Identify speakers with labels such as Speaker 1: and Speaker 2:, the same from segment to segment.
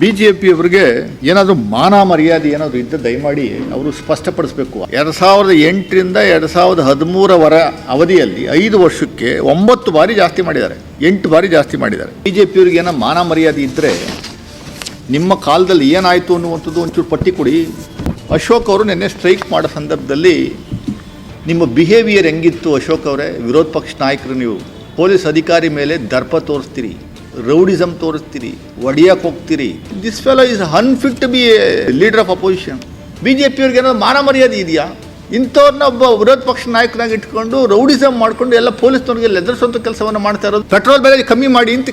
Speaker 1: B J ಪಿಯವರಿಗೆ ಏನಾದರೂ ಮಾನ ಮರ್ಯಾದೆ ಏನಾದರೂ ಇದ್ದ ದಯಮಾಡಿ ಅವರು ಸ್ಪಷ್ಟಪಡಿಸಬೇಕು. ಎರಡು ಸಾವಿರದ ಎಂಟರಿಂದ ಎರಡು ಸಾವಿರದ ಹದಿಮೂರವರ ಅವಧಿಯಲ್ಲಿ ಐದು ವರ್ಷಕ್ಕೆ ಒಂಬತ್ತು ಬಾರಿ ಜಾಸ್ತಿ ಮಾಡಿದ್ದಾರೆ. ಎಂಟು ಬಾರಿ ಜಾಸ್ತಿ ಮಾಡಿದ್ದಾರೆ. ಬಿ ಜೆ ಪಿಯವ್ರಿಗೆ ಏನೋ ಮಾನ ಮರ್ಯಾದೆ ಇದ್ದರೆ ನಿಮ್ಮ ಕಾಲದಲ್ಲಿ ಏನಾಯಿತು ಅನ್ನುವಂಥದ್ದು ಒಂಚೂರು ಪಟ್ಟಿ ಕೊಡಿ. ಅಶೋಕ್ ಅವರು ನಿನ್ನೆ ಸ್ಟ್ರೈಕ್ ಮಾಡೋ ಸಂದರ್ಭದಲ್ಲಿ ನಿಮ್ಮ ಬಿಹೇವಿಯರ್ ಹೆಂಗಿತ್ತು ಅಶೋಕ್ ಅವರೇ? ವಿರೋಧ ಪಕ್ಷ ನಾಯಕರು ನೀವು, ಪೊಲೀಸ್ ಅಧಿಕಾರಿ ಮೇಲೆ ದರ್ಪ ತೋರಿಸ್ತೀರಿ. ರೌಡಿಸಮ್ ತೋರಿಸ್ತೀರಿ, ಒಡಿಯಕ್ಕೆ ಹೋಗ್ತೀರಿ. This fellow is unfit to be leader of opposition B J ಪಿಯವ್ರಿಗೆ ಏನೋ ಮಾನ ಮರ್ಯಾದೆ ಇದೆಯಾ? ಇಂಥವ್ರನ್ನ ಒಬ್ಬ ವಿರೋಧ ಪಕ್ಷ ನಾಯಕನಾಗಿ ಇಟ್ಕೊಂಡು ರೌಡಿಸಮ್ ಮಾಡಿಕೊಂಡು ಎಲ್ಲ ಪೊಲೀಸ್ನವ್ರಿಗೆ ಲೆದರ್ಸೋಂಥ ಕೆಲಸವನ್ನು ಮಾಡ್ತಾ ಇರೋದು. ಪೆಟ್ರೋಲ್ ಬೆಲೆ ಕಮ್ಮಿ ಮಾಡಿ ಅಂತ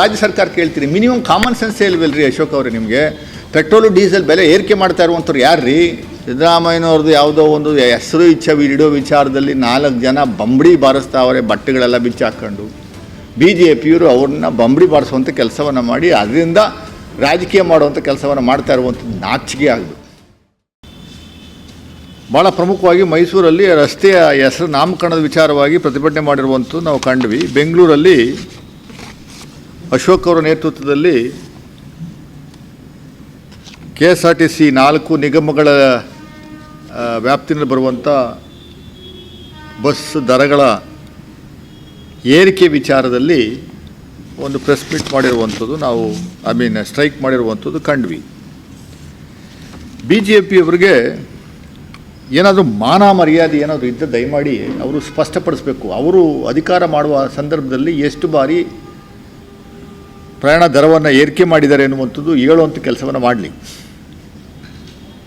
Speaker 1: ರಾಜ್ಯ ಸರ್ಕಾರ ಕೇಳ್ತೀರಿ. ಮಿನಿಮಮ್ ಕಾಮನ್ ಸೆನ್ಸ್ ಇಲ್ವಲ್ರಿ ಅಶೋಕ್ ಅವರೇ ನಿಮಗೆ? ಪೆಟ್ರೋಲು ಡೀಸೆಲ್ ಬೆಲೆ ಏರಿಕೆ ಮಾಡ್ತಾ ಇರುವಂಥವ್ರು ಯಾರ್ರೀ? ಸಿದ್ದರಾಮಯ್ಯನವ್ರದ್ದು ಯಾವುದೋ ಒಂದು ಹೆಸರು ಇಚ್ಛೆ, ಇಡೋ ವಿಚಾರದಲ್ಲಿ ನಾಲ್ಕು ಜನ ಬಂಬಡಿ ಬಾರಿಸ್ತಾವ್ರೆ, ಬಟ್ಟೆಗಳೆಲ್ಲ ಬಿಚ್ಚಾಕೊಂಡು ಬಿ ಜೆ ಪಿಯವರು ಅವ್ರನ್ನ ಬಂಬಡಿ ಬಾರಿಸುವಂಥ ಕೆಲಸವನ್ನು ಮಾಡಿ, ಅದರಿಂದ ರಾಜಕೀಯ ಮಾಡುವಂಥ ಕೆಲಸವನ್ನು ಮಾಡ್ತಾ ಇರುವಂಥದ್ದು ನಾಚಿಕೆ ಆಗಿದೆ ಭಾಳ ಪ್ರಮುಖವಾಗಿ ಮೈಸೂರಲ್ಲಿ ರಸ್ತೆಯ ಹೆಸರು, ನಾಮಕರಣದ ವಿಚಾರವಾಗಿ ಪ್ರತಿಭಟನೆ ಮಾಡಿರುವಂಥದ್ದು ನಾವು ಕಂಡ್ವಿ. ಬೆಂಗಳೂರಲ್ಲಿ ಅಶೋಕ್ ಅವರ ನೇತೃತ್ವದಲ್ಲಿ K S R T C ನಾಲ್ಕು ನಿಗಮಗಳ ವ್ಯಾಪ್ತಿನಲ್ಲಿ ಬರುವಂಥ ಬಸ್ ದರಗಳ ಏರಿಕೆ ವಿಚಾರದಲ್ಲಿ ಒಂದು ಪ್ರೆಸ್ ಮೀಟ್ ಮಾಡಿರುವಂಥದ್ದು ನಾವು ಐ ಮೀನ್ ಸ್ಟ್ರೈಕ್ ಮಾಡಿರುವಂಥದ್ದು ಕಂಡ್ವಿ. ಬಿ ಜೆ ಪಿಯವರಿಗೆ ಏನಾದರೂ ಮಾನ ಮರ್ಯಾದೆ ಏನಾದರೂ ಇದ್ದ ದಯಮಾಡಿ ಅವರು ಸ್ಪಷ್ಟಪಡಿಸಬೇಕು. ಅವರು ಅಧಿಕಾರ ಮಾಡುವ ಸಂದರ್ಭದಲ್ಲಿ ಎಷ್ಟು ಬಾರಿ ಪ್ರಯಾಣ ದರವನ್ನು ಏರಿಕೆ ಮಾಡಿದ್ದಾರೆ ಎನ್ನುವಂಥದ್ದು ಹೇಳುವಂಥ ಕೆಲಸವನ್ನು ಮಾಡಲಿ.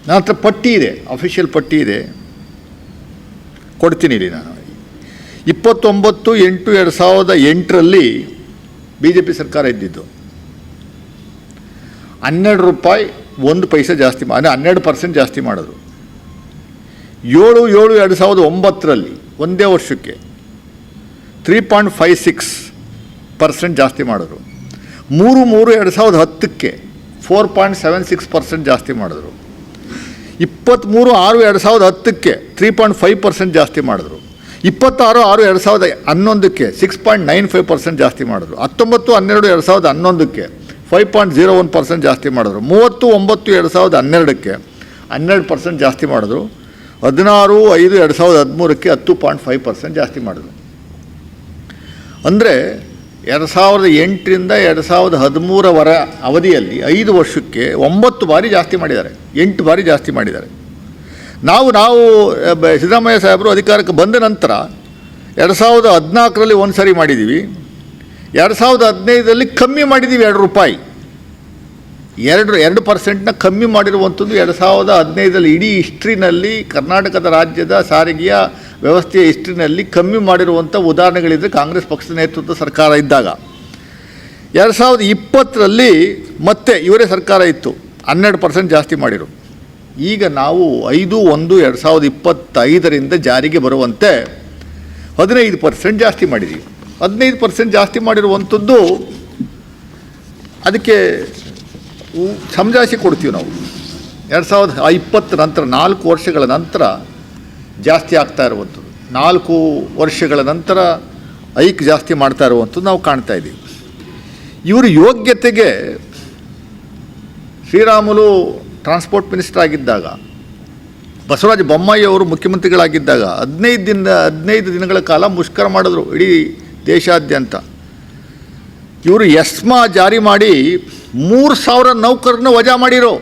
Speaker 1: ನನ್ನ ಹತ್ರ ಪಟ್ಟಿ ಇದೆ ಅಫಿಷಿಯಲ್ ಪಟ್ಟಿ ಇದೆ. ಕೊಡ್ತೀನಿ ಇಲ್ಲಿ ನಾನು. ಇಪ್ಪತ್ತೊಂಬತ್ತು, ಎಂಟು, ಎರಡು ಸಾವಿರದ ಎಂಟರಲ್ಲಿ ಬಿ ಜೆ ಪಿ ಸರ್ಕಾರ ಇದ್ದಿದ್ದು. ಹನ್ನೆರಡು ರೂಪಾಯಿ ಒಂದು ಪೈಸೆ ಜಾಸ್ತಿ ಅಂದರೆ ಹನ್ನೆರಡು ಪರ್ಸೆಂಟ್ ಜಾಸ್ತಿ ಮಾಡಿದ್ರು. ಏಳು ಏಳು, ಎರಡು ಸಾವಿರದ ಒಂಬತ್ತರಲ್ಲಿ, ಒಂದೇ ವರ್ಷಕ್ಕೆ three point five six percent ಜಾಸ್ತಿ ಮಾಡಿದ್ರು. ಮೂರು ಮೂರು, ಎರಡು ಸಾವಿರದ ಹತ್ತಕ್ಕೆ four point seven six percent ಜಾಸ್ತಿ ಮಾಡಿದ್ರು. ಇಪ್ಪತ್ತ್ಮೂರು, ಆರು, ಎರಡು ಸಾವಿರದ ಹತ್ತಕ್ಕೆ ತ್ರೀ ಪಾಯಿಂಟ್ ಫೈವ್ ಪರ್ಸೆಂಟ್ ಜಾಸ್ತಿ ಮಾಡಿದ್ರು. ಇಪ್ಪತ್ತಾರು, ಆರು, ಎರಡು ಸಾವಿರದ ಹನ್ನೊಂದಕ್ಕೆ six point nine five percent ಜಾಸ್ತಿ ಮಾಡಿದ್ರು. ಹತ್ತೊಂಬತ್ತು, ಹನ್ನೆರಡು, ಎರಡು ಸಾವಿರದ ಹನ್ನೊಂದಕ್ಕೆ five point zero one percent ಜಾಸ್ತಿ ಮಾಡಿದ್ರು. ಮೂವತ್ತು, ಒಂಬತ್ತು, ಎರಡು ಸಾವಿರದ ಹನ್ನೆರಡಕ್ಕೆ ಹನ್ನೆರಡು ಪರ್ಸೆಂಟ್ ಜಾಸ್ತಿ ಮಾಡಿದ್ರು. ಹದಿನಾರು, ಐದು, ಎರಡು ಸಾವಿರದ ಹದಿಮೂರಕ್ಕೆ ಹತ್ತು ಪಾಯಿಂಟ್ ಫೈವ್ ಪರ್ಸೆಂಟ್ ಜಾಸ್ತಿ ಮಾಡಿದ್ರು. ಅಂದರೆ ಎರಡು ಸಾವಿರದ ಎಂಟರಿಂದ ಎರಡು ಸಾವಿರದ ಹದಿಮೂರವರ ಅವಧಿಯಲ್ಲಿ ಐದು ವರ್ಷಕ್ಕೆ ಒಂಬತ್ತು ಬಾರಿ ಜಾಸ್ತಿ ಮಾಡಿದ್ದಾರೆ. ಎಂಟು ಬಾರಿ ಜಾಸ್ತಿ ಮಾಡಿದ್ದಾರೆ. ನಾವು ನಾವು ಸಿದ್ದರಾಮಯ್ಯ ಸಾಹೇಬರು ಅಧಿಕಾರಕ್ಕೆ ಬಂದ ನಂತರ ಎರಡು ಸಾವಿರದ ಹದಿನಾಲ್ಕರಲ್ಲಿ ಒಂದು ಸಾರಿ ಮಾಡಿದ್ದೀವಿ ಎರಡು ಸಾವಿರದ ಹದಿನೈದರಲ್ಲಿ ಕಮ್ಮಿ ಮಾಡಿದ್ದೀವಿ ಎರಡು ರೂಪಾಯಿ. ಎರಡು ಎರಡು ಪರ್ಸೆಂಟ್ನ ಕಮ್ಮಿ ಮಾಡಿರುವಂಥದ್ದು ಎರಡು ಸಾವಿರದ ಹದಿನೈದರಲ್ಲಿ ಇಡೀ ಹಿಸ್ಟ್ರಿನಲ್ಲಿ, ಕರ್ನಾಟಕದ ರಾಜ್ಯದ ಸಾರಿಗೆಯ ವ್ಯವಸ್ಥೆಯ ಹಿಸ್ಟ್ರಿನಲ್ಲಿ ಕಮ್ಮಿ ಮಾಡಿರುವಂಥ ಉದಾಹರಣೆಗಳಿದ್ದರೆ ಕಾಂಗ್ರೆಸ್ ಪಕ್ಷದ ನೇತೃತ್ವ ಸರ್ಕಾರ ಇದ್ದಾಗ. ಎರಡು ಸಾವಿರದ ಇಪ್ಪತ್ತರಲ್ಲಿ ಮತ್ತೆ ಇವರೇ ಸರ್ಕಾರ ಇತ್ತು. ಹನ್ನೆರಡು ಪರ್ಸೆಂಟ್ ಜಾಸ್ತಿ ಮಾಡಿರು. ಈಗ ನಾವು ಐದು, ಒಂದು, ಎರಡು ಸಾವಿರದ ಇಪ್ಪತ್ತೈದರಿಂದ ಜಾರಿಗೆ ಬರುವಂತೆ ಹದಿನೈದು ಪರ್ಸೆಂಟ್ ಜಾಸ್ತಿ ಮಾಡಿದ್ದೀವಿ ಹದಿನೈದು ಪರ್ಸೆಂಟ್ ಜಾಸ್ತಿ ಮಾಡಿರುವಂಥದ್ದು ಅದಕ್ಕೆ ಸಮಜಾಯಿಷಿ ಕೊಡ್ತೀವಿ ನಾವು. ಎರಡು ಸಾವಿರದ ಇಪ್ಪತ್ತು ನಂತರ ನಾಲ್ಕು ವರ್ಷಗಳ ನಂತರ ಜಾಸ್ತಿ ಆಗ್ತಾ ಇರುವಂಥದ್ದು. ನಾಲ್ಕು ವರ್ಷಗಳ ನಂತರ ಐಕ್ ಜಾಸ್ತಿ ಮಾಡ್ತಾ ಇರುವಂಥದ್ದು ನಾವು ಕಾಣ್ತಾ ಇದ್ದೀವಿ. ಇವರು ಯೋಗ್ಯತೆಗೆ ಶ್ರೀರಾಮುಲು ಟ್ರಾನ್ಸ್ಪೋರ್ಟ್ ಮಿನಿಸ್ಟರ್ ಆಗಿದ್ದಾಗ, ಬಸವರಾಜ ಬೊಮ್ಮಾಯಿ ಅವರು ಮುಖ್ಯಮಂತ್ರಿಗಳಾಗಿದ್ದಾಗ ಹದಿನೈದು ದಿನ, ಹದಿನೈದು ದಿನಗಳ ಕಾಲ ಮುಷ್ಕರ ಮಾಡಿದ್ರು ಇಡೀ ದೇಶಾದ್ಯಂತ. ಇವರು ಎಸ್ಮಾ ಜಾರಿ ಮಾಡಿ ಮೂರು ಸಾವಿರ ನೌಕರನ್ನ ವಜಾ ಮಾಡಿರೋ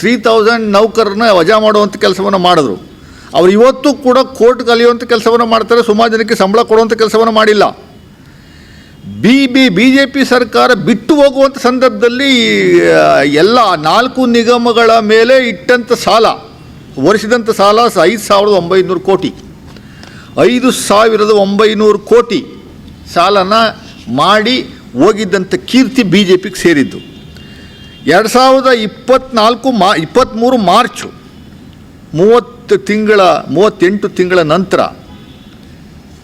Speaker 1: ತ್ರೀ ತೌಸಂಡ್ ನೌಕರನ್ನ ವಜಾ ಮಾಡುವಂಥ ಕೆಲಸವನ್ನು ಮಾಡಿದ್ರು. ಅವ್ರು ಇವತ್ತು ಕೂಡ ಕೋರ್ಟ್ ಕಲಿಯುವಂಥ ಕೆಲಸವನ್ನು ಮಾಡ್ತಾರೆ, ಸುಮಾರು ಜನಕ್ಕೆ ಸಂಬಳ ಕೊಡುವಂಥ ಕೆಲಸವನ್ನು ಮಾಡಿಲ್ಲ. B B B J P ಸರ್ಕಾರ ಬಿಟ್ಟು ಹೋಗುವಂಥ ಸಂದರ್ಭದಲ್ಲಿ ಎಲ್ಲ ನಾಲ್ಕು ನಿಗಮಗಳ ಮೇಲೆ ಇಟ್ಟಂಥ ಸಾಲ ವರ್ಷದಂಥ ಸಾಲ ಐದು ಸಾವಿರದ ಒಂಬೈನೂರು ಕೋಟಿ. ಐದು ಸಾವಿರದ ಒಂಬೈನೂರು ಕೋಟಿ ಸಾಲನ ಮಾಡಿ ಹೋಗಿದ್ದಂಥ ಕೀರ್ತಿ ಬಿ ಜೆ ಪಿಗೆ ಸೇರಿದ್ದು. ಎರಡು ಸಾವಿರದ ಇಪ್ಪತ್ತ್ನಾಲ್ಕು ಮಾ ಇಪ್ಪತ್ತ್ಮೂರು ಮಾರ್ಚು, ಮೂವತ್ತು ತಿಂಗಳ, ಮೂವತ್ತೆಂಟು ತಿಂಗಳ ನಂತರ,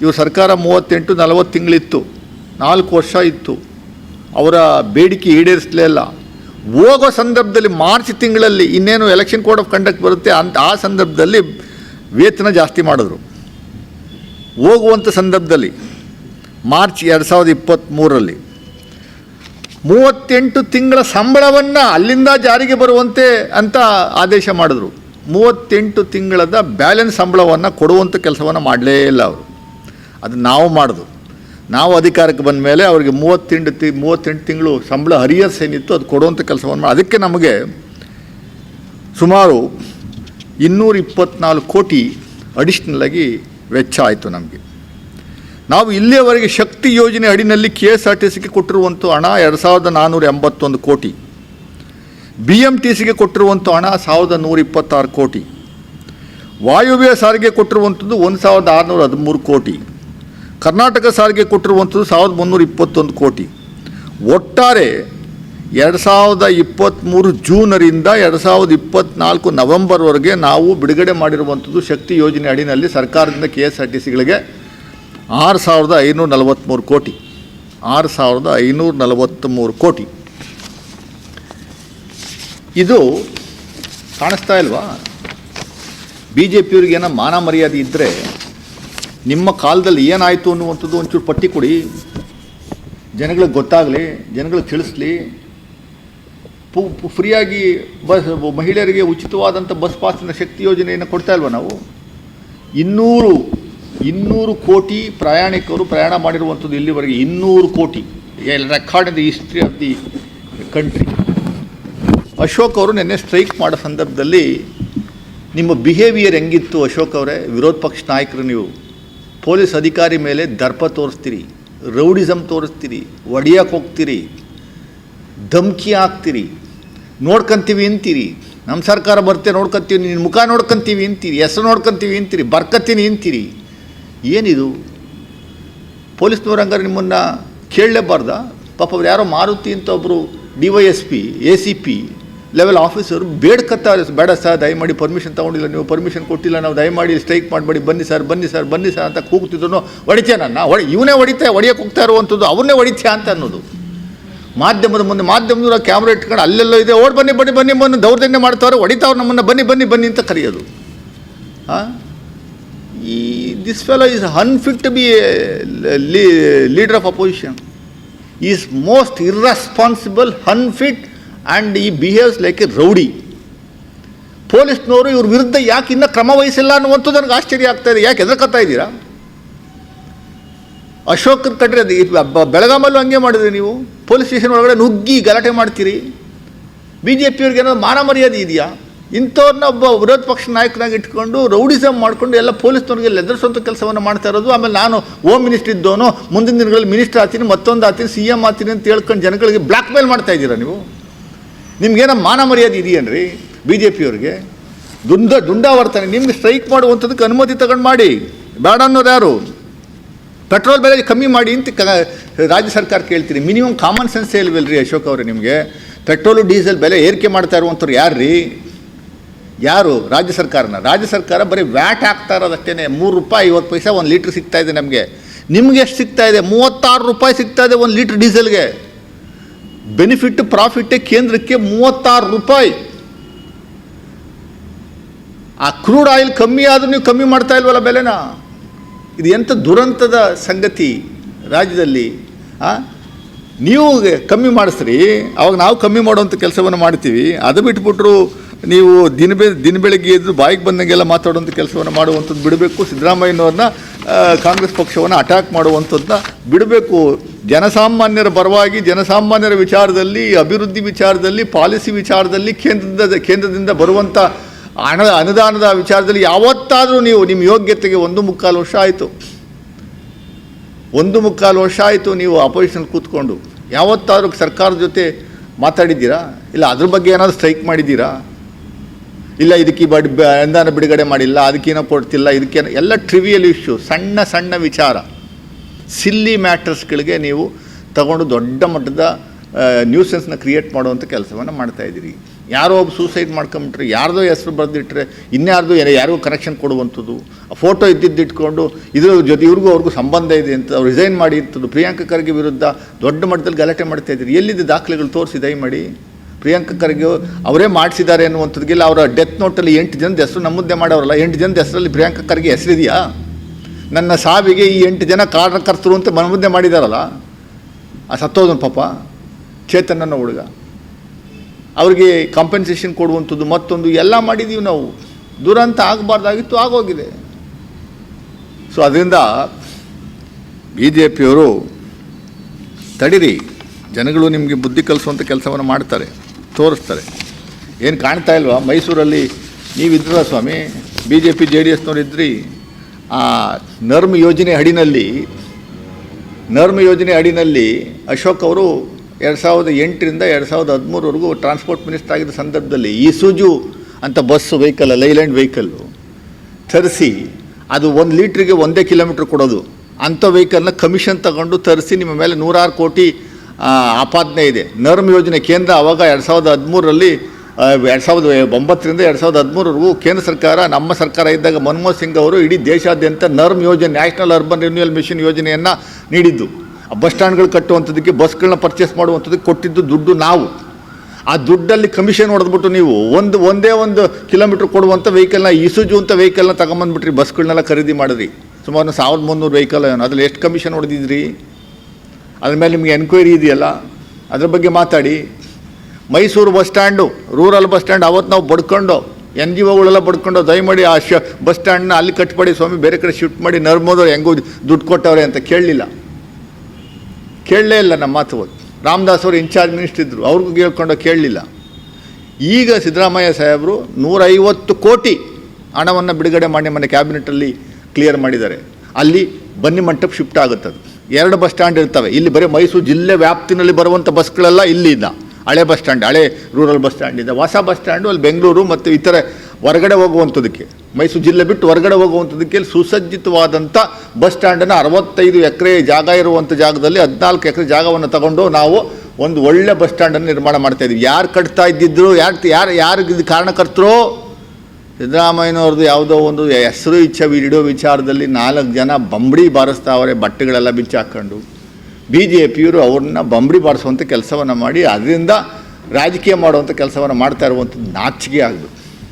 Speaker 1: ಇವು ಸರ್ಕಾರ ಮೂವತ್ತೆಂಟು ನಲವತ್ತು ತಿಂಗಳಿತ್ತು. ನಾಲ್ಕು ವರ್ಷ ಇತ್ತು. ಅವರ ಬೇಡಿಕೆ ಈಡೇರಿಸಲೇ ಇಲ್ಲ. ಹೋಗೋ ಸಂದರ್ಭದಲ್ಲಿ ಮಾರ್ಚ್ ತಿಂಗಳಲ್ಲಿ ಇನ್ನೇನು ಎಲೆಕ್ಷನ್ ಕೋಡ್ ಆಫ್ ಕಂಡಕ್ಟ್ ಬರುತ್ತೆ ಅಂತ ಆ ಸಂದರ್ಭದಲ್ಲಿ ವೇತನ ಜಾಸ್ತಿ ಮಾಡಿದ್ರು. ಹೋಗುವಂಥ ಸಂದರ್ಭದಲ್ಲಿ ಮಾರ್ಚ್ ಎರಡು ಸಾವಿರದ ಇಪ್ಪತ್ತ್ಮೂರರಲ್ಲಿ ಮೂವತ್ತೆಂಟು ತಿಂಗಳ ಸಂಬಳವನ್ನು ಅಲ್ಲಿಂದ ಜಾರಿಗೆ ಬರುವಂತೆ ಅಂತ ಆದೇಶ ಮಾಡಿದ್ರು. ಮೂವತ್ತೆಂಟು ತಿಂಗಳದ ಬ್ಯಾಲೆನ್ಸ್ ಸಂಬಳವನ್ನು ಕೊಡುವಂಥ ಕೆಲಸವನ್ನು ಮಾಡಲೇ ಇಲ್ಲ ಅವರು. ಅದು ನಾವು ಮಾಡೋದು. ನಾವು ಅಧಿಕಾರಕ್ಕೆ ಬಂದ ಮೇಲೆ ಅವರಿಗೆ ಮೂವತ್ತೆಂಟು ತಿ ಮೂವತ್ತೆಂಟು ತಿಂಗಳು ಸಂಬಳ ಹರಿಯರ್ಸ್ ಏನಿತ್ತು ಅದು ಕೊಡುವಂಥ ಕೆಲಸವನ್ನು ಮಾಡಿ ಅದಕ್ಕೆ ನಮಗೆ ಸುಮಾರು ಇನ್ನೂರ ಇಪ್ಪತ್ನಾಲ್ಕು ಕೋಟಿ ಅಡಿಷ್ನಲ್ಲಾಗಿ ವೆಚ್ಚ ಆಯಿತು ನಮಗೆ. ನಾವು ಇಲ್ಲಿಯವರೆಗೆ ಶಕ್ತಿ ಯೋಜನೆ ಅಡಿನಲ್ಲಿ ಕೆ ಎಸ್ ಆರ್ ಟಿ ಸಿಗೆ ಕೊಟ್ಟಿರುವಂಥ ಹಣ ಎರಡು ಸಾವಿರದ ನಾನ್ನೂರ ಎಂಬತ್ತೊಂದು ಕೋಟಿ. ಬಿ ಎಂ ಟಿ ಸಿಗೆ ಕೊಟ್ಟಿರುವಂಥ ಹಣ ಸಾವಿರದ ನೂರ ಇಪ್ಪತ್ತಾರು ಕೋಟಿ. ವಾಯುವ್ಯ ಸಾರಿಗೆ ಕೊಟ್ಟಿರುವಂಥದ್ದು ಒಂದು ಸಾವಿರದ ಆರುನೂರ ಹದಿಮೂರು ಕೋಟಿ. ಕರ್ನಾಟಕ ಸಾರಿಗೆ ಕೊಟ್ಟಿರುವಂಥದ್ದು ಸಾವಿರದ ಮುನ್ನೂರ ಇಪ್ಪತ್ತೊಂದು ಕೋಟಿ. ಒಟ್ಟಾರೆ ಎರಡು ಸಾವಿರದ ಇಪ್ಪತ್ತ್ಮೂರು ಜೂನರಿಂದ ಎರಡು ಸಾವಿರದ ಇಪ್ಪತ್ತ್ನಾಲ್ಕು ನವೆಂಬರ್ವರೆಗೆ ನಾವು ಬಿಡುಗಡೆ ಮಾಡಿರುವಂಥದ್ದು ಶಕ್ತಿ ಯೋಜನೆ ಅಡಿನಲ್ಲಿ ಸರ್ಕಾರದಿಂದ ಕೆ ಎಸ್ ಆರ್ ಟಿ ಸಿಗಳಿಗೆ ಆರು ಸಾವಿರದ ಐನೂರ ನಲವತ್ತ್ಮೂರು ಕೋಟಿ. ಆರು ಸಾವಿರದ ಐನೂರ ನಲವತ್ತ್ಮೂರು ಕೋಟಿ. ಇದು ಕಾಣಿಸ್ತಾ ಇಲ್ವಾ? ಬಿ ಜೆ ಪಿಯವ್ರಿಗೆ ಏನೋ ಮಾನ ಮರ್ಯಾದೆ ಇದ್ದರೆ ನಿಮ್ಮ ಕಾಲದಲ್ಲಿ ಏನಾಯಿತು ಅನ್ನುವಂಥದ್ದು ಒಂಚೂರು ಪಟ್ಟಿ ಕೊಡಿ. ಜನಗಳಿಗೆ ಗೊತ್ತಾಗಲಿ, ಜನಗಳಿಗೆ ತಿಳಿಸ್ಲಿ. ಪು ಫ್ರೀಯಾಗಿ ಬಸ್, ಮಹಿಳೆಯರಿಗೆ ಉಚಿತವಾದಂಥ ಬಸ್ ಪಾಸಿನ ಶಕ್ತಿ ಯೋಜನೆಯನ್ನು ಕೊಡ್ತಾ ಇಲ್ವ ನಾವು? ಇನ್ನೂರು ಇನ್ನೂರು ಕೋಟಿ ಪ್ರಯಾಣಿಕರು ಪ್ರಯಾಣ ಮಾಡಿರುವಂಥದ್ದು ಇಲ್ಲಿವರೆಗೆ ಇನ್ನೂರು ಕೋಟಿ. Record in the history of the country Ashok ಅವರು ನಿನ್ನೆ ಸ್ಟ್ರೈಕ್ ಮಾಡೋ ಸಂದರ್ಭದಲ್ಲಿ ನಿಮ್ಮ ಬಿಹೇವಿಯರ್ ಹೆಂಗಿತ್ತು ಅಶೋಕ್ ಅವರೇ? ವಿರೋಧ ಪಕ್ಷ ನಾಯಕರು ನೀವು ಪೊಲೀಸ್ ಅಧಿಕಾರಿ ಮೇಲೆ ದರ್ಪ ತೋರಿಸ್ತೀರಿ ರೌಡಿಸಮ್ ತೋರಿಸ್ತೀರಿ, ಒಡೆಯಕ್ಕೆ ಹೋಗ್ತೀರಿ, ಧಮ್ಕಿ ಹಾಕ್ತೀರಿ, ನೋಡ್ಕಂತೀವಿ ಅಂತೀರಿ, ನಮ್ಮ ಸರ್ಕಾರ ಬರ್ತೆ ನೋಡ್ಕೊತೀವಿ, ನಿನ್ನ ಮುಖ ನೋಡ್ಕಂತೀವಿ ಅಂತೀರಿ, ಹೆಸರು ನೋಡ್ಕಂತೀವಿ ಅಂತೀರಿ, ಬರ್ಕತ್ತೀನಿ ಅಂತೀರಿ. ಏನಿದು? ಪೊಲೀಸ್ನವ್ರು ಹಂಗಾರೆ ನಿಮ್ಮನ್ನು ಕೇಳಲೇಬಾರ್ದ? ಪಾಪ ಅವ್ರು ಯಾರೋ ಮಾರುತಿ ಅಂತ ಒಬ್ಬರು D Y S P, A C P level officer ಬೇಡ್ಕತ್ತಾರೆ ಬೇಡ ಸರ್ ದಯಮಾಡಿ ಪರ್ಮಿಷನ್ ತೊಗೊಂಡಿಲ್ಲ. ನೀವು ಪರ್ಮಿಷನ್ ಕೊಟ್ಟಿಲ್ಲ, ನಾವು ದಯಮಾಡಿ ಸ್ಟ್ರೈಕ್ ಮಾಡಬೇಡಿ. ಬನ್ನಿ ಸರ್ ಬನ್ನಿ ಸರ್ ಬನ್ನಿ ಸರ್ ಅಂತ ಕೂಗ್ತಿದ್ರು ಹೊಡಿತೆ ನನ್ನ? ಹೊಡಿ, ಇವನೇ ಹೊಡಿತಾ ಹೊಡಿಯೋಕೆ ಹೋಗ್ತಾ ಇರುವಂಥದ್ದು ಅವ್ರನ್ನೇ ಹೊಡಿತ್ಯಾ ಅಂತ ಅನ್ನೋದು. ಮಾಧ್ಯಮದ ಮುಂದೆ ಮಾಧ್ಯಮದ ಕ್ಯಾಮ್ರಾ ಇಟ್ಕೊಂಡು ಅಲ್ಲೆಲ್ಲೋ ಇದೆ. ಓಡ್ ಬನ್ನಿ ಬನ್ನಿ ಬನ್ನಿ ಬನ್ನಿ ದೌರ್ಜನ್ಯ ಮಾಡ್ತಾವ್ರೆ. ಹೊಡಿತಾವ್ರು ನಮ್ಮನ್ನು. ಬನ್ನಿ ಬನ್ನಿ ಬನ್ನಿ ಅಂತ ಕರೆಯೋದು. ಹಾಂ ಈ this fellow is unfit to be leader of opposition is most irresponsible unfit and he behaves like a rowdy ಪೊಲೀಸ್ನವರು ಇವ್ರ ವಿರುದ್ಧ ಯಾಕೆ ಇನ್ನೂ ಕ್ರಮ ವಹಿಸಿಲ್ಲ ಅನ್ನುವಂಥದ್ದು ನನಗೆ ಆಶ್ಚರ್ಯ ಆಗ್ತಾ ಇದೆ. ಯಾಕೆ ಎದುರ್ಕೊತಾ ಇದ್ದೀರಾ? ಅಶೋಕನ ಕಟ್ಟರೆ ಬೆಳಗಾಮಲ್ಲೂ ಹಂಗೆ ಮಾಡಿದ್ರಿ ನೀವು. ಪೊಲೀಸ್ ಸ್ಟೇಷನ್ ಒಳಗಡೆ ನುಗ್ಗಿ ಗಲಾಟೆ ಮಾಡ್ತೀರಿ. ಬಿ ಜೆ ಪಿಯವ್ರಿಗೆ ಏನಾದ್ರು ಮಾನ ಮರ್ಯಾದೆ ಇದೆಯಾ? ಇಂಥವ್ರನ್ನ ಒಬ್ಬ ವಿರೋಧ ಪಕ್ಷ ನಾಯಕನಾಗಿ ಇಟ್ಕೊಂಡು ರೌಡಿಸಮ್ ಮಾಡಿಕೊಂಡು ಎಲ್ಲ ಪೊಲೀಸ್ನವ್ರಿಗೆ ಲೆದರ್ಸೋಂಥ ಕೆಲಸವನ್ನು ಮಾಡ್ತಾ ಇರೋದು. ಆಮೇಲೆ ನಾನು ಹೋಮ್ ಮಿನಿಸ್ಟರ್ ಇದ್ದೋನು ಮುಂದಿನ ದಿನಗಳಲ್ಲಿ ಮಿನಿಸ್ಟರ್ ಆತೀನಿ ಮತ್ತೊಂದು ಆತೀನಿ ಸಿ ಎಂ ಆತೀನಿ ಅಂತ ಹೇಳ್ಕೊಂಡು ಜನಗಳಿಗೆ ಬ್ಲ್ಯಾಕ್ ಮೇಲ್ ಮಾಡ್ತಾ ಇದ್ದೀರಾ ನೀವು? ನಿಮ್ಗೇನೋ ಮಾನ ಮರ್ಯಾದೆ ಇದೆಯೇನ್ರಿ? ಬಿ ಜೆ ಪಿಯವ್ರಿಗೆ ದುಂಡ, ದುಂಡಾವರ್ತನೆ, ನಿಮ್ಗೆ ಸ್ಟ್ರೈಕ್ ಮಾಡುವಂಥದ್ದಕ್ಕೆ ಅನುಮತಿ ತಗೊಂಡು ಮಾಡಿ. ಬೇಡ ಅನ್ನೋರು ಯಾರು? ಪೆಟ್ರೋಲ್ ಬೆಲೆ ಕಮ್ಮಿ ಮಾಡಿ ಅಂತ ಕ, ರಾಜ್ಯ ಸರ್ಕಾರ ಕೇಳ್ತೀರಿ. ಮಿನಿಮಮ್ ಕಾಮನ್ ಸೆನ್ಸ್ ರೀ ಅಶೋಕ್ ಅವರೇ ನಿಮಗೆ? ಪೆಟ್ರೋಲು ಡೀಸೆಲ್ ಬೆಲೆ ಏರಿಕೆ ಮಾಡ್ತಾ ಇರುವಂಥವ್ರು ಯಾರು ರೀ ಯಾರು? ರಾಜ್ಯ ಸರ್ಕಾರನ? ರಾಜ್ಯ ಸರ್ಕಾರ ಬರೀ ವ್ಯಾಟ್ ಹಾಕ್ತಾ ಇರೋದಷ್ಟೇ ಮೂರು ರೂಪಾಯಿ, ಐವತ್ತು ಪೈಸೆ, ಒಂದು ಲೀಟ್ರ್ ಸಿಗ್ತಾ ಇದೆ ನಮಗೆ. ನಿಮ್ಗೆ ಎಷ್ಟು ಸಿಗ್ತಾ ಇದೆ? ಮೂವತ್ತಾರು ರೂಪಾಯಿ ಸಿಗ್ತಾ ಇದೆ ಒಂದು ಲೀಟ್ರ್ ಡೀಸೆಲ್ಗೆ ಬೆನಿಫಿಟ್ ಪ್ರಾಫಿಟ್ ಕೇಂದ್ರಕ್ಕೆ ಮೂವತ್ತಾರು ರೂಪಾಯಿ. ಆ ಕ್ರೂಡ್ ಆಯಿಲ್ ಕಮ್ಮಿ ಆದರೂ ನೀವು ಕಮ್ಮಿ ಮಾಡ್ತಾ ಇಲ್ವಲ್ಲ ಬೆಲೆನ? ಇದು ಎಂಥ ದುರಂತದ ಸಂಗತಿ ರಾಜ್ಯದಲ್ಲಿ? ನೀವು ಕಮ್ಮಿ ಮಾಡಿಸ್ರಿ, ಅವಾಗ ನಾವು ಕಮ್ಮಿ ಮಾಡುವಂಥ ಕೆಲಸವನ್ನು ಮಾಡ್ತೀವಿ. ಅದು ಬಿಟ್ಬಿಟ್ರು ನೀವು ದಿನ ಬೆ, ದಿನ ಬೆಳಗ್ಗೆ ಎದ್ದು ಬಾಯಿಗೆ ಬಂದಂಗೆಲ್ಲ ಮಾತಾಡುವಂಥ ಕೆಲಸವನ್ನು ಮಾಡುವಂಥದ್ದು ಬಿಡಬೇಕು. ಸಿದ್ದರಾಮಯ್ಯನವ್ರನ್ನ ಕಾಂಗ್ರೆಸ್ ಪಕ್ಷವನ್ನು ಅಟ್ಯಾಕ್ ಮಾಡುವಂಥದ್ದನ್ನ ಬಿಡಬೇಕು. ಜನಸಾಮಾನ್ಯರ ಪರವಾಗಿ ಜನಸಾಮಾನ್ಯರ ವಿಚಾರದಲ್ಲಿ, ಅಭಿವೃದ್ಧಿ ವಿಚಾರದಲ್ಲಿ, ಪಾಲಿಸಿ ವಿಚಾರದಲ್ಲಿ ಕೇಂದ್ರದಿಂದ ಕೇಂದ್ರದಿಂದ ಬರುವಂಥ ಹಣ ಅನುದಾನದ ವಿಚಾರದಲ್ಲಿ ಯಾವತ್ತಾದರೂ ನೀವು ನಿಮ್ಮ ಯೋಗ್ಯತೆಗೆ ಒಂದು ಮುಕ್ಕಾಲು ವರ್ಷ ಆಯಿತು. ಒಂದು ಮುಕ್ಕಾಲು ವರ್ಷ ಆಯಿತು ನೀವು ಅಪೋಸಿಷನ್ ಕೂತ್ಕೊಂಡು. ಯಾವತ್ತಾದರೂ ಸರ್ಕಾರದ ಜೊತೆ ಮಾತಾಡಿದ್ದೀರಾ? ಇಲ್ಲ, ಅದ್ರ ಬಗ್ಗೆ ಏನಾದರೂ ಸ್ಟ್ರೈಕ್ ಮಾಡಿದ್ದೀರಾ? ಇಲ್ಲ, ಇದಕ್ಕೆ ಬಡ್, ಅನುದಾನ ಬಿಡುಗಡೆ ಮಾಡಿಲ್ಲ ಅದಕ್ಕೇನೋ ಕೊಡ್ತಿಲ್ಲ ಇದಕ್ಕೇನೋ ಎಲ್ಲ ಟ್ರಿವಿಯಲ್ ಇಶ್ಯೂ ಸಣ್ಣ ಸಣ್ಣ ವಿಚಾರ. ಸಿಲ್ಲಿ ಮ್ಯಾಟರ್ಸ್ಗಳಿಗೆ ನೀವು ತಗೊಂಡು ದೊಡ್ಡ ಮಟ್ಟದ ನ್ಯೂಸೆನ್ಸ್ನ ಕ್ರಿಯೇಟ್ ಮಾಡುವಂಥ ಕೆಲಸವನ್ನು ಮಾಡ್ತಾ ಇದ್ದೀರಿ. ಯಾರೋ ಒಬ್ಬ ಸೂಸೈಡ್ ಮಾಡ್ಕೊಂಬಿಟ್ರೆ ಯಾರ್ದೋ ಹೆಸರು ಬರೆದಿಟ್ರೆ, ಇನ್ಯಾರ್ದು ಯಾರೋ ಯಾರಿಗೂ ಕನೆಕ್ಷನ್ ಕೊಡುವಂಥದ್ದು, ಆ ಫೋಟೋ ಇದ್ದಿದ್ದು ಇಟ್ಕೊಂಡು ಇದ್ರ ಜೊತೆ ಇವ್ರಿಗೂ ಅವ್ರಿಗೂ ಸಂಬಂಧ ಇದೆ ಅಂತ ಅವ್ರು ರಿಸೈನ್ ಮಾಡಿ ಅಂತದ್ದು ಪ್ರಿಯಾಂಕ ಖರ್ಗೆ ವಿರುದ್ಧ ದೊಡ್ಡ ಮಟ್ಟದಲ್ಲಿ ಗಲಾಟೆ ಮಾಡ್ತಾ ಇದ್ದೀರಿ. ಎಲ್ಲಿದೆ ದಾಖಲೆಗಳು ತೋರಿಸಿ ದಯಮಾಡಿ. ಪ್ರಿಯಾಂಕ ಖರ್ಗೆ ಅವರೇ ಮಾಡಿಸಿದ್ದಾರೆ ಅನ್ನುವಂಥದ್ದಿಲ್ಲ ಅವರ ಡೆತ್ ನೋಟಲ್ಲಿ ಎಂಟು ಜನದ ಹೆಸರು ನಮ್ಮದೇ ಮಾಡೋರಲ್ಲ, ಎಂಟು ಜನದ ಹೆಸರಲ್ಲಿ ಪ್ರಿಯಾಂಕ ಖರ್ಗೆ ಹೆಸರಿದೆಯಾ? ನನ್ನ ಸಾವಿಗೆ ಈ ಎಂಟು ಜನ ಕಾರಣಕರ್ತರು ಅಂತ ಮನಮುದ್ದೆ ಮಾಡಿದಾರಲ್ಲ, ಆ ಸತ್ತೋದನು ಪಾಪ, ಚೇತನನ್ನ ಹುಡುಗ. ಅವ್ರಿಗೆ ಕಾಂಪನ್ಸೇಷನ್ ಕೊಡುವಂಥದ್ದು ಮತ್ತೊಂದು, ಎಲ್ಲ ಮಾಡಿದ್ದೀವಿ ನಾವು. ದುರಂತ ಆಗಬಾರ್ದಾಗಿತ್ತು, ಆಗೋಗಿದೆ. ಸೊ ಅದರಿಂದ ಬಿ ಜೆ ಪಿಯವರು ತಡೀರಿ, ಜನಗಳು ನಿಮಗೆ ಬುದ್ಧಿ ಕಲಿಸುವಂಥ ಕೆಲಸವನ್ನು ಮಾಡ್ತಾರೆ, ತೋರಿಸ್ತಾರೆ. ಏನು ಕಾಣ್ತಾ ಇಲ್ವಾ? ಮೈಸೂರಲ್ಲಿ ನೀವಿದ್ರಲ್ಲ ಸ್ವಾಮಿ B J P J D ಎಸ್ನವ್ರು ಇದ್ರಿ ಆ ನರ್ಮ್ ಯೋಜನೆ ಅಡಿನಲ್ಲಿ, ನರ್ಮ್ ಯೋಜನೆ ಅಡಿನಲ್ಲಿ ಅಶೋಕ್ ಅವರು ಎರಡು ಸಾವಿರದ ಎಂಟರಿಂದ ಎರಡು ಸಾವಿರದ ಹದಿಮೂರವರೆಗೂ ಟ್ರಾನ್ಸ್ಪೋರ್ಟ್ ಮಿನಿಸ್ಟರ್ ಆಗಿದ್ದ ಸಂದರ್ಭದಲ್ಲಿ ಈ ಸುಜು ಅಂತ ಬಸ್ ವೆಹಿಕಲ್ ಲೈಲ್ಯಾಂಡ್ ವೆಹಿಕಲ್ಲು ತರಿಸಿ, ಅದು ಒಂದು ಲೀಟ್ರಿಗೆ ಒಂದೇ ಕಿಲೋಮೀಟ್ರ್ ಕೊಡೋದು. ಅಂಥ ವೆಹಿಕಲ್ನ ಕಮಿಷನ್ ತಗೊಂಡು ತರಿಸಿ ನಿಮ್ಮ ಮೇಲೆ ನೂರಾರು ಕೋಟಿ ಆಪಾದನೆ ಇದೆ. ನರ್ಮ್ ಯೋಜನೆ ಕೇಂದ್ರ ಆವಾಗ ಎರಡು ಸಾವಿರದ ಹದಿಮೂರರಲ್ಲಿ ಎರಡು ಸಾವಿರದ ಒಂಬತ್ತರಿಂದ ಎರಡು ಸಾವಿರದ ಹದಿಮೂರವರೆಗೂ ಕೇಂದ್ರ ಸರ್ಕಾರ, ನಮ್ಮ ಸರ್ಕಾರ ಇದ್ದಾಗ ಮನಮೋಹನ್ ಸಿಂಗ್ ಅವರು ಇಡೀ ದೇಶಾದ್ಯಂತ ನರ್ಮ್ ಯೋಜನೆ, ನ್ಯಾಷನಲ್ ಅರ್ಬನ್ ರಿನ್ಯೂವಲ್ ಮಿಷನ್ ಯೋಜನೆಯನ್ನು ನೀಡಿದ್ದು. ಬಸ್ ಸ್ಟ್ಯಾಂಡ್ಗಳು ಕಟ್ಟುವಂಥದ್ದಕ್ಕೆ ಬಸ್ಗಳನ್ನ ಪರ್ಚೇಸ್ ಮಾಡುವಂಥದ್ದಕ್ಕೆ ಕೊಟ್ಟಿದ್ದು ದುಡ್ಡು ನಾವು. ಆ ದುಡ್ಡಲ್ಲಿ ಕಮಿಷನ್ ಹೊಡೆದ್ಬಿಟ್ಟು ನೀವು ಒಂದು, ಒಂದೇ ಒಂದು ಕಿಲೋಮೀಟ್ರ್ ಕೊಡುವಂಥ ವೆಹಿಕಲ್ನ, ಇಸುಜು ಅಂತ ವೆಹಿಕಲ್ನ ತಗೊಂಬಂದ್ಬಿಟ್ರಿ, ಬಸ್ಗಳನ್ನೆಲ್ಲ ಖರೀದಿ ಮಾಡಿದ್ರಿ. ಸುಮಾರು ಸಾವಿರದ ಮುನ್ನೂರು ವೆಹಿಕಲ್ ಏನು, ಅದ್ರಲ್ಲಿ ಎಷ್ಟು ಕಮಿಷನ್ ಹೊಡೆದಿದ್ರಿ? ಅದ್ರ ಮೇಲೆ ನಿಮಗೆ ಎನ್ಕ್ವೈರಿ ಇದೆಯಲ್ಲ? ಅದ್ರ ಬಗ್ಗೆ ಮಾತಾಡಿ. Mysuru bus stand, rural bus stand ಅವತ್ತು ನಾವು ಬಡ್ಕೊಂಡು, ಎನ್ ಜಿ ಒಗಳೆಲ್ಲ ಬಡ್ಕೊಂಡು ದಯಮಾಡಿ ಆ ಶ ಬಸ್ ಸ್ಟ್ಯಾಂಡ್ನ ಅಲ್ಲಿ ಕಟ್ಬೇಡಿ ಸ್ವಾಮಿ, ಬೇರೆ ಕಡೆ ಶಿಫ್ಟ್ ಮಾಡಿ ನರ್ಮೋದವ್ರು ಹೆಂಗೋ ದುಡ್ಡು ಕೊಟ್ಟವ್ರೆ ಅಂತ ಕೇಳಲಿಲ್ಲ. ಕೇಳಲೇ ಇಲ್ಲ ನಮ್ಮ ಮಾತು. ರಾಮದಾಸ್ ಅವರು ಇನ್ಚಾರ್ಜ್ ಮಿನಿಸ್ಟರ್ ಇದ್ದರು ಅವ್ರಿಗೂ ಕೇಳ್ಕೊಂಡು ಕೇಳಲಿಲ್ಲ. ಈಗ ಸಿದ್ದರಾಮಯ್ಯ ಸಾಹೇಬರು ನೂರೈವತ್ತು ಕೋಟಿ ಹಣವನ್ನು ಬಿಡುಗಡೆ ಮಾಡಿ ಮನೆ ಕ್ಯಾಬಿನೆಟಲ್ಲಿ ಕ್ಲಿಯರ್ ಮಾಡಿದ್ದಾರೆ. ಅಲ್ಲಿ ಬನ್ನಿ ಮಂಟಪ ಶಿಫ್ಟ್ ಆಗುತ್ತದೆ. ಎರಡು ಬಸ್ ಸ್ಟ್ಯಾಂಡ್ ಇರ್ತವೆ. ಇಲ್ಲಿ ಬರೀ ಮೈಸೂರು ಜಿಲ್ಲೆ ವ್ಯಾಪ್ತಿನಲ್ಲಿ ಬರುವಂಥ ಬಸ್ಗಳೆಲ್ಲ ಇಲ್ಲಿ ಇಲ್ಲ ಹಳೆ ಬಸ್ ಸ್ಟ್ಯಾಂಡ್, ಹಳೆ ರೂರಲ್ ಬಸ್ ಸ್ಟ್ಯಾಂಡ್ ಇದೆ. ಹೊಸ ಬಸ್ ಸ್ಟ್ಯಾಂಡು ಅಲ್ಲಿ ಬೆಂಗಳೂರು ಮತ್ತು ಇತರ ಹೊರಗಡೆ ಹೋಗುವಂಥದ್ದಕ್ಕೆ ಮೈಸೂರು ಜಿಲ್ಲೆ ಬಿಟ್ಟು ಹೊರಗಡೆ ಹೋಗುವಂಥದ್ದಕ್ಕೆ ಇಲ್ಲಿ ಸುಸಜ್ಜಿತವಾದಂಥ ಬಸ್ ಸ್ಟ್ಯಾಂಡನ್ನು ಅರವತ್ತೈದು ಎಕರೆ ಜಾಗ ಇರುವಂಥ ಜಾಗದಲ್ಲಿ ಹದಿನಾಲ್ಕು ಎಕರೆ ಜಾಗವನ್ನು ತಗೊಂಡು ನಾವು ಒಂದು ಒಳ್ಳೆ ಬಸ್ ಸ್ಟ್ಯಾಂಡನ್ನು ನಿರ್ಮಾಣ ಮಾಡ್ತಾ ಇದ್ವಿ ಯಾರು ಕಟ್ತಾ ಇದ್ದಿದ್ರು, ಯಾರು ಯಾರು ಯಾರಿಗೆ ಇದು ಕಾರಣಕರ್ತರು? ಸಿದ್ದರಾಮಯ್ಯನವ್ರದ್ದು ಯಾವುದೋ ಒಂದು ಹೆಸರು ಇಚ್ಛೆ, ಇಡೋ ವಿಚಾರದಲ್ಲಿ ನಾಲ್ಕು ಜನ ಬಂಬಡಿ ಬಾರಿಸ್ತಾವ್ರೆ ಬಟ್ಟೆಗಳೆಲ್ಲ ಬಿಚ್ಚಾಕೊಂಡು ಬಿ ಜೆ ಪಿಯವರು ಅವ್ರನ್ನ ಬಂಬಡಿ ಬಾರಿಸುವಂಥ ಕೆಲಸವನ್ನು ಮಾಡಿ, ಅದರಿಂದ ರಾಜಕೀಯ ಮಾಡುವಂಥ ಕೆಲಸವನ್ನು ಮಾಡ್ತಾ ಇರುವಂಥದ್ದು ನಾಚಿಕೆ ಆಗಬೇಕು